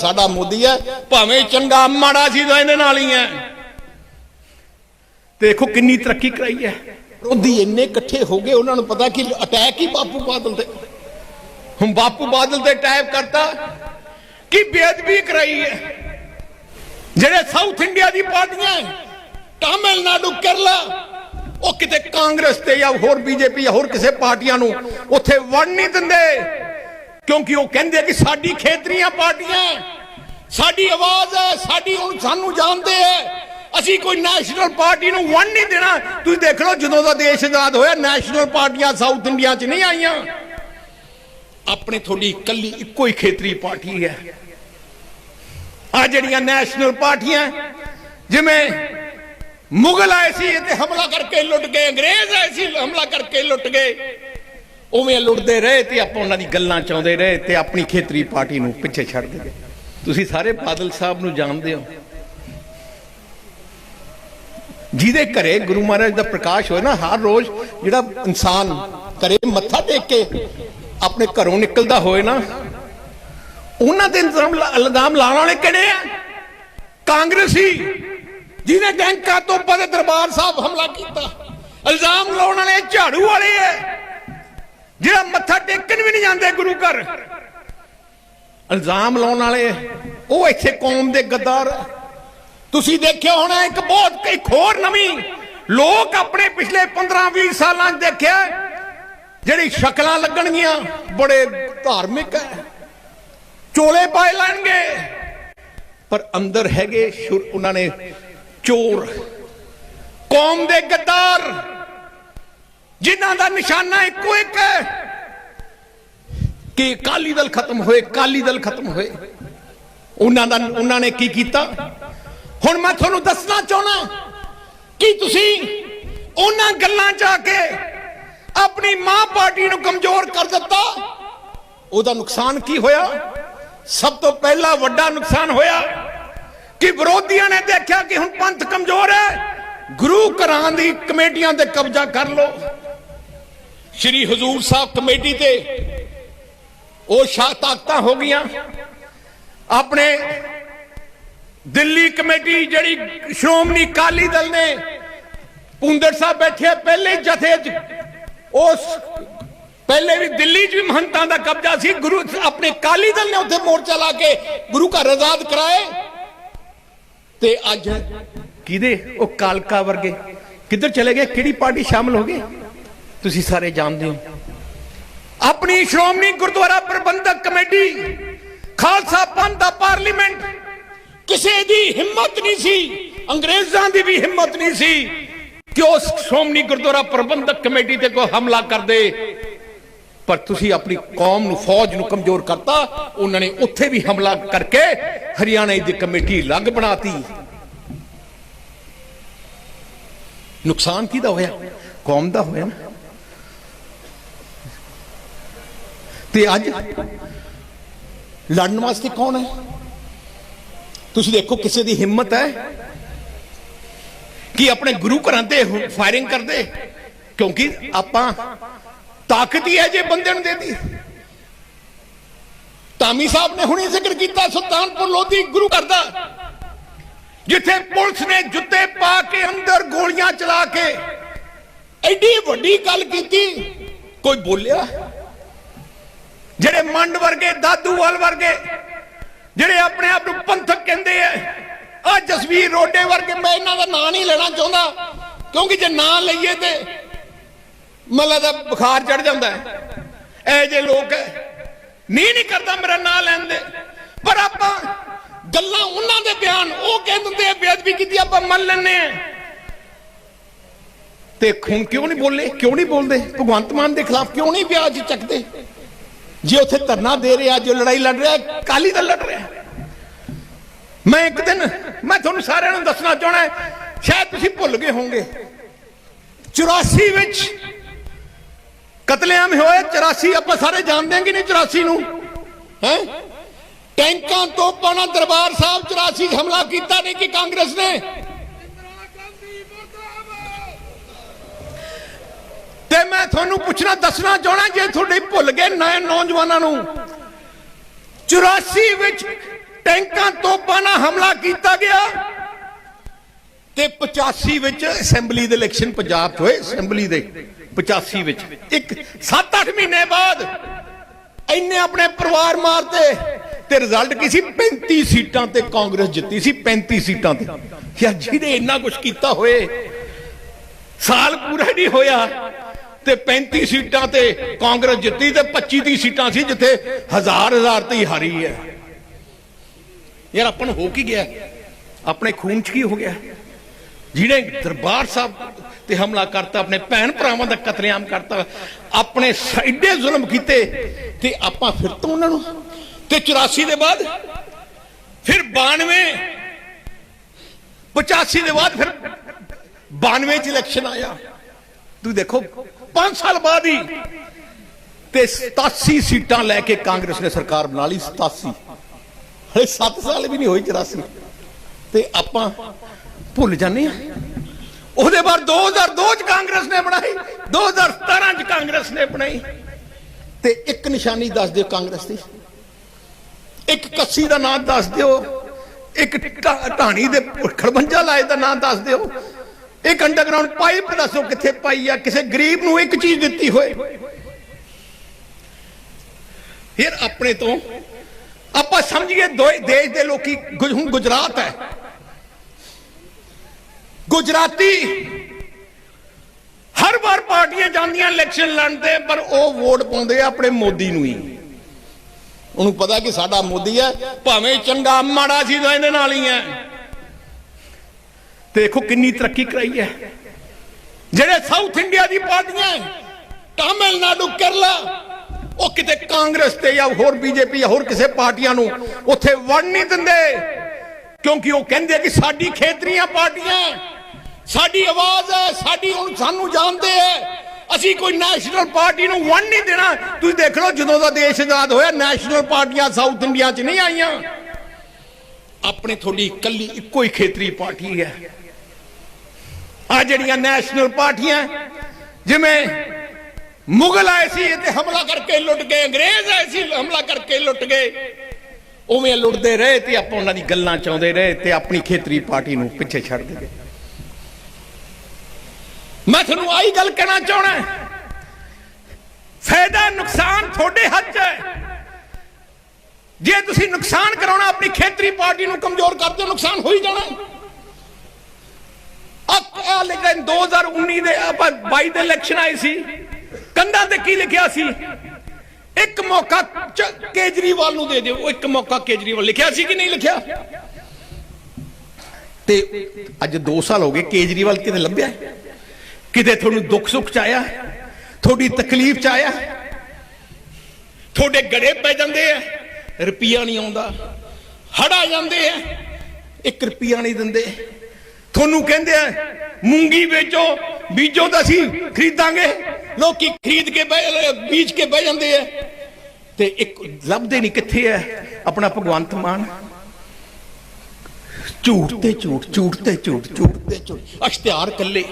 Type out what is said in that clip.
ਸਾਡਾ ਮੋਦੀ ਹੈ, ਭਾਵੇਂ ਚੰਗਾ ਮਾੜਾ ਸੀ ਤਾਂ ਇਹਦੇ ਨਾਲ ਹੀ ਹੈ। ਦੇਖੋ ਕਿੰਨੀ ਤਰੱਕੀ ਕਰਾਈ ਹੈ। ਵਿਰੋਧੀ ਇੰਨੇ ਇਕੱਠੇ ਹੋ ਗਏ, ਉਹਨਾਂ ਨੂੰ ਪਤਾ ਕਿ ਅਟੈਕ ਹੀ ਬਾਪੂ ਬਾਦਲ ਤੇ। ਹੁਣ ਬਾਪੂ ਬਾਦਲ ਤੇ ਅਟੈਕ ਕਰਤਾ, ਕਿ ਬੇਅਦਬੀ ਕਰਾਈ ਹੈ। ਜਿਹੜੇ ਸਾਊਥ ਇੰਡੀਆ ਦੀ ਪਾਰਟੀਆਂ ਤਾਮਿਲਨਾਡੂ, ਕੇਰਲਾ, ਉਹ ਕਿਤੇ ਕਾਂਗਰਸ ਤੇ ਜਾਂ ਹੋਰ ਬੀਜੇਪੀ ਜਾਂ ਹੋਰ ਕਿਸੇ ਪਾਰਟੀਆਂ ਨੂੰ ਉੱਥੇ ਵੜ ਨਹੀਂ ਦਿੰਦੇ। ਕਿਉਂਕਿ ਉਹ ਕਹਿੰਦੇ ਕਿ ਸਾਡੀ ਖੇਤਰੀਆਂ ਪਾਰਟੀਆਂ ਸਾਡੀ ਆਵਾਜ਼ ਹੈ, ਸਾਡੀ ਹੁਣ ਸਾਨੂੰ ਜਾਣਦੇ ਹੈ। ਅਸੀਂ ਕੋਈ ਨੈਸ਼ਨਲ ਪਾਰਟੀ ਨੂੰ ਵੰਡ ਨਹੀਂ ਦੇਣਾ। ਤੁਸੀਂ ਦੇਖ ਲਓ, ਜਦੋਂ ਦਾ ਦੇਸ਼ ਆਜ਼ਾਦ ਹੋਇਆ, ਨੈਸ਼ਨਲ ਪਾਰਟੀਆਂ ਸਾਊਥ ਇੰਡੀਆ 'ਚ ਨਹੀਂ ਆਈਆਂ। ਆਪਣੇ ਤੁਹਾਡੀ ਇਕੱਲੀ ਇੱਕੋ ਹੀ ਖੇਤਰੀ ਪਾਰਟੀ ਹੈ। ਆ ਜਿਹੜੀਆਂ ਨੈਸ਼ਨਲ ਪਾਰਟੀਆਂ, ਜਿਵੇਂ ਮੁਗਲ ਆਏ ਸੀ ਤੇ ਹਮਲਾ ਕਰਕੇ ਲੁੱਟ ਗਏ, ਅੰਗਰੇਜ਼ ਆਏ ਸੀ, ਹਮਲਾ ਕਰਕੇ ਲੁੱਟ ਗਏ। ਉਵੇਂ ਲੁੱਟਦੇ ਰਹੇ ਤੇ ਆਪਾਂ ਉਹਨਾਂ ਦੀ ਗੱਲਾਂ ਚਾਉਂਦੇ ਰਹੇ ਤੇ ਆਪਣੀ ਖੇਤਰੀ ਪਾਰਟੀ ਨੂੰ ਪਿੱਛੇ ਛੱਡ ਦਿੱਤੇ। ਤੁਸੀਂ ਸਾਰੇ ਬਾਦਲ ਸਾਹਿਬ ਨੂੰ ਜਾਣਦੇ ਹੋ। ਜਿਹਦੇ ਘਰੇ ਗੁਰੂ ਮਹਾਰਾਜ ਦਾ ਪ੍ਰਕਾਸ਼ ਹੋਏ ਨਾ, ਹਰ ਰੋਜ਼ ਜਿਹੜਾ ਇਨਸਾਨ ਘਰੇ ਮੱਥਾ ਟੇਕ ਕੇ ਆਪਣੇ ਘਰੋਂ ਨਿਕਲਦਾ ਹੋਏ ਨਾ, ਉਹਨਾਂ ਦੇ ਇਲਜ਼ਾਮ ਇਲਜ਼ਾਮ ਲਾਉਣ ਵਾਲੇ ਕਿਹੜੇ ਆ? ਕਾਂਗਰਸੀ, ਜਿਹਨੇ ਬੈਂਕਾਂ ਤੋਂ ਪਰੇ ਦਰਬਾਰ ਸਾਹਿਬ ਹਮਲਾ ਕੀਤਾ। ਇਲਜ਼ਾਮ ਲਾਉਣ ਵਾਲੇ ਝਾੜੂ ਵਾਲੇ ਐ ਜਿਹੜਾ ਮੱਥਾ ਟੇਕਣ ਵੀ ਨਹੀਂ ਜਾਂਦੇ ਗੁਰੂ ਘਰ। ਇਲਜ਼ਾਮ ਲਾਉਣ ਵਾਲੇ, ਉਹ ਇੱਥੇ ਕੌਮ ਦੇ ਗੱਦਾਰ। ਤੁਸੀਂ ਦੇਖਿਆ ਹੋਣਾ, ਇੱਕ ਬਹੁਤ, ਇੱਕ ਹੋਰ ਨਵੀਂ ਲੋਕ ਆਪਣੇ ਪਿਛਲੇ 15-20 ਸਾਲਾਂ 'ਚ ਦੇਖਿਆ ਜਿਹੜੀ ਸ਼ਕਲਾਂ ਲੱਗਣਗੀਆਂ, ਬੜੇ ਧਾਰਮਿਕ ਹੈ। ਚੋਲੇ ਪਾਏ ਲੈਣਗੇ। ਪਰ ਅੰਦਰ ਹੈਗੇ ਸ਼ੁਰ, ਉਹਨਾਂ ਨੇ ਚੋਰ। ਕੌਮ ਦੇ ਗੱਦਾਰ ਜਿਨ੍ਹਾਂ ਦਾ ਨਿਸ਼ਾਨਾ ਇੱਕੋ ਇੱਕ ਹੈ ਕਿ ਅਕਾਲੀ ਦਲ ਖਤਮ ਹੋਏ, ਅਕਾਲੀ ਦਲ ਖਤਮ ਹੋਏ। ਉਹਨਾਂ ਦਾ ਉਹਨਾਂ ਨੇ ਕੀ ਕੀਤਾ? ਹੁਣ ਮੈਂ ਤੁਹਾਨੂੰ ਦੱਸਣਾ ਚਾਹਣਾ ਕਿ ਤੁਸੀਂ ਉਹਨਾਂ ਗੱਲਾਂ 'ਚ ਆ ਕੇ ਆਪਣੀ ਮਾਂ ਪਾਰਟੀ ਨੂੰ ਕਮਜ਼ੋਰ ਕਰ ਦਿੱਤਾ। ਉਹਦਾ ਨੁਕਸਾਨ ਕੀ ਹੋਇਆ? ਸਭ ਤੋਂ ਪਹਿਲਾ ਵੱਡਾ ਨੁਕਸਾਨ ਹੋਇਆ ਕਿ ਵਿਰੋਧੀਆਂ ਨੇ ਦੇਖਿਆ ਕਿ ਹੁਣ ਪੰਥ ਕਮਜ਼ੋਰ ਹੈ। ਗੁਰੂ ਘਰਾਂ ਦੀ ਕਮੇਟੀਆਂ ਤੇ ਕਬਜ਼ਾ ਕਰ ਲਓ। ਸ਼੍ਰੀ ਹਜ਼ੂਰ ਸਾਹਿਬ ਕਮੇਟੀ ਤੇ ਉਹ ਸ਼ਾਹ ਤਾਕਤਾਂ ਹੋ ਗਈਆਂ। ਆਪਣੇ ਦਿੱਲੀ ਕਮੇਟੀ ਜਿਹੜੀ ਸ਼੍ਰੋਮਣੀ ਅਕਾਲੀ ਦਲ ਨੇ ਪੁੰਦਰ ਸਾਹਿਬ ਬੈਠੇ ਪਹਿਲੇ ਜਥੇ 'ਚ। ਉਸ ਪਹਿਲੇ ਵੀ ਦਿੱਲੀ 'ਚ ਵੀ ਮਹੰਤਾਂ ਦਾ ਕਬਜ਼ਾ ਸੀ। ਗੁਰੂ ਆਪਣੇ ਅਕਾਲੀ ਦਲ ਨੇ ਉੱਥੇ ਮੋਰਚਾ ਲਾ ਕੇ ਗੁਰੂ ਘਰ ਆਜ਼ਾਦ ਕਰਾਏ। ਤੇ ਅੱਜ ਕਿਹਦੇ? ਉਹ ਕਾਲਕਾ ਵਰਗੇ। ਕਿੱਧਰ ਚਲੇ ਗਏ? ਕਿਹੜੀ ਪਾਰਟੀ ਸ਼ਾਮਲ ਹੋ ਗਈ? ਤੁਸੀਂ ਸਾਰੇ ਜਾਣਦੇ ਹੋ। ਆਪਣੀ ਸ਼੍ਰੋਮਣੀ ਗੁਰਦੁਆਰਾ ਪ੍ਰਬੰਧਕ ਕਮੇਟੀ, ਖਾਲਸਾ ਪੰਥ ਦਾ ਪਾਰਲੀਮੈਂਟ, ਕਿਸੇ ਦੀ ਹਿੰਮਤ ਨਹੀਂ ਸੀ, ਅੰਗਰੇਜ਼ਾਂ ਦੀ ਵੀ ਹਿੰਮਤ ਨਹੀਂ ਸੀ ਕਿ ਉਸ ਸ਼੍ਰੋਮਣੀ ਗੁਰਦੁਆਰਾ ਪ੍ਰਬੰਧਕ ਕਮੇਟੀ ਤੇ ਕੋਈ ਹਮਲਾ ਕਰਦੇ ਪਰ ਤੁਸੀਂ ਆਪਣੀ ਕੌਮ ਨੂੰ, ਫੌਜ ਨੂੰ ਕਮਜ਼ੋਰ ਕਰਤਾ, ਉਹਨਾਂ ਨੇ ਉੱਥੇ ਵੀ ਹਮਲਾ ਕਰਕੇ ਹਰਿਆਣਾ ਦੀ ਕਮੇਟੀ ਅਲੱਗ ਬਣਾਤੀ। ਨੁਕਸਾਨ ਕਿਹਦਾ ਹੋਇਆ? ਕੌਮ ਦਾ ਹੋਇਆ ਨਾ। ਤੇ ਅੱਜ ਲੜਨ ਵਾਸਤੇ ਕੌਣ ਹੈ? ਤੁਸੀਂ ਦੇਖੋ ਕਿਸੇ ਦੀ ਹਿੰਮਤ ਹੈ ਕਿ ਆਪਣੇ ਗੁਰੂ ਘਰਾਂ ਤੇ ਫਾਇਰਿੰਗ ਕਰਦੇ, ਕਿਉਂਕਿ ਆਪਾਂ ਤਾਕਤ ਹੀ ਹੈ ਜੇ ਬੰਦੇ ਨੂੰ ਦੇਦੀ ਤਾਮੀ ਸਾਹਿਬ ਨੇ ਹੁਣੇ ਜ਼ਿਕਰ ਕੀਤਾ, ਸੁਲਤਾਨਪੁਰ ਲੋਧੀ ਗੁਰੂ ਘਰ ਦਾ, ਜਿੱਥੇ ਪੁਲਿਸ ਨੇ ਜੁੱਤੇ ਪਾ ਕੇ ਅੰਦਰ ਗੋਲੀਆਂ ਚਲਾ ਕੇ ਐਡੀ ਵੱਡੀ ਗੱਲ ਕੀਤੀ। ਕੋਈ ਬੋਲਿਆ? ਜਿਹੜੇ ਮੰਡ ਵਰਗੇ ਦਾਦੂਵਾਲ ਵਰਗੇ, ਜਿਹੜੇ ਆਪਣੇ ਆਪ ਨੂੰ ਪੰਥਕ ਕਹਿੰਦੇ ਆ ਆ ਜਸਵੀਰ ਰੋਡੇ ਵਰਗੇ, ਮੈਂ ਇਹਨਾਂ ਦਾ ਨਾਂ ਨਹੀਂ ਲੈਣਾ ਚਾਹੁੰਦਾ, ਕਿਉਂਕਿ ਜੇ ਨਾਂ ਲਈਏ ਤੇ ਮੱਲਾ ਦਾ ਬੁਖਾਰ ਚੜ ਜਾਂਦਾ ਹੈ। ਇਹ ਜੇ ਲੋਕ ਨਹੀਂ ਨਹੀਂ ਕਰਦਾ ਮੇਰਾ ਨਾਂ ਲੈਣ ਦੇ। ਪਰ ਆਪਾਂ ਗੱਲਾਂ ਉਹਨਾਂ ਦੇ ਬਿਆਨ, ਉਹ ਕਹਿ ਦਿੰਦੇ ਆ, ਬੇਅਦਬੀ ਕੀਤੀ ਆਪਾਂ ਮੰਨ ਲੈਂਦੇ ਆ। ਤੇ ਹੁਣ ਕਿਉਂ ਨਹੀਂ ਬੋਲੇ, ਕਿਉਂ ਨਹੀਂ ਬੋਲਦੇ? ਭਗਵੰਤ ਮਾਨ ਦੇ ਖਿਲਾਫ ਕਿਉਂ ਨਹੀਂ ਵਿਆਜ ਚੱਕਦੇ? ਜੇ ਉੱਥੇ ਧਰਨਾ ਦੇ ਰਿਹਾ, ਜੋ ਲੜਾਈ ਲੜ ਰਿਹਾ ਕਾਲੀ ਦਾ ਲੜ ਰਿਹਾ। ਮੈਂ ਇੱਕ ਦਿਨ, ਮੈਂ ਤੁਹਾਨੂੰ ਸਾਰਿਆਂ ਨੂੰ ਦੱਸਣਾ ਚਾਹਣਾ ਸ਼ਾਇਦ ਤੁਸੀਂ ਭੁੱਲ ਗਏ ਹੋਵੋਗੇ। 84 ਵਿੱਚ ਕਤਲੇਆਮ ਹੋਏ 84 ਆਪਾਂ ਸਾਰੇ ਜਾਣਦੇ ਹਾਂ ਕਿ ਨਹੀਂ 84 ਨੂੰ? ਹੈ? ਟੈਂਕਾਂ ਤੋਂ ਪਾਣਾ ਦਰਬਾਰ ਸਾਹਿਬ 84 ਹਮਲਾ ਕੀਤਾ ਨਹੀਂ ਕਿ ਕਾਂਗਰਸ ਨੇ ਤੇ ਮੈਂ ਤੁਹਾਨੂੰ ਪੁੱਛਣਾ, ਦੱਸਣਾ ਚਾਹਣਾ ਜੇ ਤੁਹਾਡੇ ਭੁੱਲ ਗਏ ਨਏ ਨੌਜਵਾਨਾਂ ਨੂੰ। 84 ਵਿੱਚ ਟੈਂਕਾਂ ਤੋਪਾਂ ਨਾਲ ਹਮਲਾ ਕੀਤਾ ਗਿਆ ਤੇ 85 ਵਿੱਚ ਅਸੈਂਬਲੀ ਦੇ ਇਲੈਕਸ਼ਨ ਪੰਜਾਬ 'ਚ ਹੋਏ। ਅਸੈਂਬਲੀ ਦੇ 85 ਵਿੱਚ। ਇੱਕ 7-8 ਮਹੀਨੇ ਬਾਅਦ ਇੰਨੇ ਆਪਣੇ ਪਰਿਵਾਰ ਮਾਰਤੇ ਤੇ ਰਿਜ਼ਲਟ ਕੀ ਸੀ? 35 ਸੀਟਾਂ ਤੇ ਕਾਂਗਰਸ ਜਿੱਤੀ ਸੀ 35 ਸੀਟਾਂ ਤੇ। ਯਾਰ ਜਿਹਨੇ ਇੰਨਾ ਕੁਝ ਕੀਤਾ ਹੋਏ, ਸਾਲ ਪੂਰਾ ਨਹੀਂ ਹੋਇਆ। ਤੇ 35 ਸੀਟਾਂ ਤੇ ਕਾਂਗਰਸ ਜਿੱਤੀ ਤੇ 25 ਦੀ ਸੀਟਾਂ ਸੀ ਜਿੱਥੇ ਹਜ਼ਾਰ ਹਜ਼ਾਰ ਤੇ ਹਾਰੀ ਹੈ। ਯਾਰ ਆਪਾਂ ਨੂੰ ਹੋ ਕੀ ਗਿਆ? ਆਪਣੇ ਖੂਨ 'ਚ ਕੀ ਹੋ ਗਿਆ? ਜਿਹੜੇ ਦਰਬਾਰ ਸਾਹਿਬ ਤੇ ਹਮਲਾ ਕਰਤਾ, ਆਪਣੇ ਭੈਣ ਭਰਾਵਾਂ ਦਾ ਕਤਲੇਆਮ ਕਰਤਾ, ਆਪਣੇ ਐਡੇ ਜ਼ੁਲਮ ਕੀਤੇ ਤੇ ਆਪਾਂ ਫਿਰ ਤੋਂ ਉਹਨਾਂ ਨੂੰ? ਤੇ 84 ਦੇ ਬਾਅਦ ਫਿਰ 92 85 ਦੇ ਬਾਅਦ ਫਿਰ 92 ਚ ਇਲੈਕਸ਼ਨ ਆਇਆ। ਤੂੰ ਦੇਖੋ 5 ਸਾਲ ਬਾਅਦ ਹੀ ਤੇ 87 ਸੀਟਾਂ ਲੈ ਕੇ ਕਾਂਗਰਸ ਨੇ ਸਰਕਾਰ ਬਣਾ ਲਈ 87 ਹਲੇ 7 ਸਾਲ ਵੀ ਨਹੀਂ ਹੋਈ 84 ਤੇ ਆਪਾਂ ਭੁੱਲ ਜਾਂਦੇ ਆ ਉਹਦੇ ਬਾਅਦ 2002 ਚ ਕਾਂਗਰਸ ਨੇ ਬਣਾਈ 2017 ਚ ਕਾਂਗਰਸ ਨੇ ਬਣਾਈ। ਤੇ ਇੱਕ ਨਿਸ਼ਾਨੀ ਦੱਸ ਦਿਓ ਕਾਂਗਰਸ ਦੀ। ਇੱਕ ਕੱਸੀ ਦਾ ਨਾਮ ਦੱਸ ਦਿਓ। ਇੱਕ ਢਾ- ਢਾਣੀ ਦੇ ਖੜਵੰਜਾ ਲਾਏ ਦਾ ਨਾਮ ਦੱਸ ਦਿਓ। ਇੱਕ ਅੰਡਰਗਰਾਉਂਡ ਪਾਈਪ ਦੱਸੋ ਕਿੱਥੇ ਪਾਈ ਆ, ਕਿਸੇ ਗਰੀਬ ਨੂੰ ਇੱਕ ਚੀਜ਼ ਦਿੱਤੀ ਹੋਏ। ਫਿਰ ਆਪਣੇ ਤੋਂ ਆਪਾਂ ਸਮਝੀਏ ਦੋਏ ਦੇਸ਼ ਦੇ ਲੋਕੀ ਹੁਣ ਗੁਜਰਾਤ ਹੈ। ਗੁਜਰਾਤੀ ਹਰ ਵਾਰ ਪਾਰਟੀਆਂ ਜਾਂਦੀਆਂ ਇਲੈਕਸ਼ਨ ਲੜਦੇ ਪਰ ਉਹ ਵੋਟ ਪਾਉਂਦੇ ਆ ਆਪਣੇ ਮੋਦੀ ਨੂੰ ਹੀ। ਉਹਨੂੰ ਪਤਾ ਕਿ ਸਾਡਾ ਮੋਦੀ ਹੈ, ਭਾਵੇਂ ਚੰਗਾ ਮਾੜਾ ਸੀ ਤਾਂ ਇਹਦੇ ਨਾਲ ਹੀ ਹੈ। ਤੇ ਦੇਖੋ ਕਿੰਨੀ ਤਰੱਕੀ ਕਰਾਈ ਹੈ। ਜਿਹੜੇ ਸਾਊਥ ਇੰਡੀਆ ਦੀ ਪਾਰਟੀਆਂ ਤਾਮਿਲਨਾਡੂ, ਕੇਰਲਾ, ਉਹ ਕਿਤੇ ਕਾਂਗਰਸ ਤੇ ਜਾਂ ਹੋਰ ਬੀਜੇਪੀ ਜਾਂ ਹੋਰ ਕਿਸੇ ਪਾਰਟੀਆਂ ਨੂੰ ਉੱਥੇ ਵੜ ਨਹੀਂ ਦਿੰਦੇ। ਕਿਉਂਕਿ ਉਹ ਕਹਿੰਦੇ ਕਿ ਸਾਡੀ ਖੇਤਰੀਆਂ ਪਾਰਟੀਆਂ ਸਾਡੀ ਆਵਾਜ਼ ਹੈ, ਸਾਡੀ ਹੁਣ ਸਾਨੂੰ ਜਾਣਦੇ ਹੈ। ਅਸੀਂ ਕੋਈ ਨੈਸ਼ਨਲ ਪਾਰਟੀ ਨੂੰ ਵੰਡ ਨਹੀਂ ਦੇਣਾ। ਤੁਸੀਂ ਦੇਖ ਲਓ ਜਦੋਂ ਦਾ ਦੇਸ਼ ਆਜ਼ਾਦ ਹੋਇਆ, ਨੈਸ਼ਨਲ ਪਾਰਟੀਆਂ ਸਾਊਥ ਇੰਡੀਆ 'ਚ ਨਹੀਂ ਆਈਆਂ। ਆਪਣੇ ਤੁਹਾਡੀ ਇਕੱਲੀ ਇੱਕੋ ਹੀ ਖੇਤਰੀ ਪਾਰਟੀ ਹੈ। ਆ ਜਿਹੜੀਆਂ ਨੈਸ਼ਨਲ ਪਾਰਟੀਆਂ ਜਿਵੇਂ ਮੁਗਲ ਆਏ ਸੀ ਤੇ ਹਮਲਾ ਕਰਕੇ ਲੁੱਟ ਗਏ, ਅੰਗਰੇਜ਼ ਆਏ ਸੀ, ਹਮਲਾ ਕਰਕੇ ਲੁੱਟ ਗਏ। ਉਵੇਂ ਲੁੱਟਦੇ ਰਹੇ ਤੇ ਆਪਾਂ ਉਹਨਾਂ ਦੀ ਗੱਲਾਂ ਚਾਉਂਦੇ ਰਹੇ ਤੇ ਆਪਣੀ ਖੇਤਰੀ ਪਾਰਟੀ ਨੂੰ ਪਿੱਛੇ ਛੱਡ ਦਿੱਤੇ। ਮੈਂ ਤੁਹਾਨੂੰ ਆਹੀ ਗੱਲ ਕਹਿਣਾ ਚਾਹਣਾ ਫਾਇਦਾ ਨੁਕਸਾਨ ਤੁਹਾਡੇ ਹੱਥ 'ਚ ਹੈ। ਜੇ ਤੁਸੀਂ ਨੁਕਸਾਨ ਕਰਾਉਣਾ, ਆਪਣੀ ਖੇਤਰੀ ਪਾਰਟੀ ਨੂੰ ਕਮਜ਼ੋਰ ਕਰਦੇ ਹੋ ਨੁਕਸਾਨ ਹੋ ਹੀ ਜਾਣਾ ਆ ਲੇਕਿਨ 2019 ਦੇ ਆਪਾਂ 22 ਦੇ ਇਲੈਕਸ਼ਨ ਆਏ ਸੀ। ਕੰਧਾਂ ਤੇ ਕੀ ਲਿਖਿਆ ਸੀ? ਇੱਕ ਮੌਕਾ ਕੇਜਰੀਵਾਲ ਨੂੰ ਦੇ ਦਿਓ। ਇੱਕ ਮੌਕਾ ਕੇਜਰੀਵਾਲ ਲਿਖਿਆ ਸੀ ਕਿ ਨਹੀਂ ਲਿਖਿਆ? ਤੇ ਅੱਜ 2 ਸਾਲ ਹੋ ਗਏ ਕੇਜਰੀਵਾਲ ਕਿਤੇ ਲੱਭਿਆ? ਕਿਤੇ ਤੁਹਾਨੂੰ ਦੁੱਖ ਸੁੱਖ ਚ ਆਇਆ? ਤੁਹਾਡੀ ਤਕਲੀਫ ਚ ਆਇਆ? ਤੁਹਾਡੇ ਗੜੇ ਪੈ ਜਾਂਦੇ ਆ, ਰੁਪਈਆ ਨਹੀਂ ਆਉਂਦਾ। ਹੜਾ ਜਾਂਦੇ ਆ। 1 ਰੁਪਈਆ ਨਹੀਂ ਦਿੰਦੇ। ਤੁਹਾਨੂੰ ਕਹਿੰਦੇ ਆ, ਮੂੰਗੀ ਵੇਚੋ, ਬੀਜੋ ਤਾਂ ਅਸੀਂ ਖਰੀਦਾਂਗੇ। ਲੋਕੀ ਖਰੀਦ ਕੇ ਬਹਿ- ਬੀਜ ਕੇ ਬਹਿ ਜਾਂਦੇ ਆ। ਤੇ ਇੱਕ ਲੱਭਦੇ ਨਹੀਂ ਕਿੱਥੇ ਹੈ ਆਪਣਾ ਭਗਵੰਤ ਮਾਨ? ਝੂਠ ਤੇ ਝੂਠ ਝੂਠ ਤੇ ਝੂਠ ਝੂਠ ਤੇ ਝੂਠ। ਅਖਤਿਆਰ ਕੱਲੇ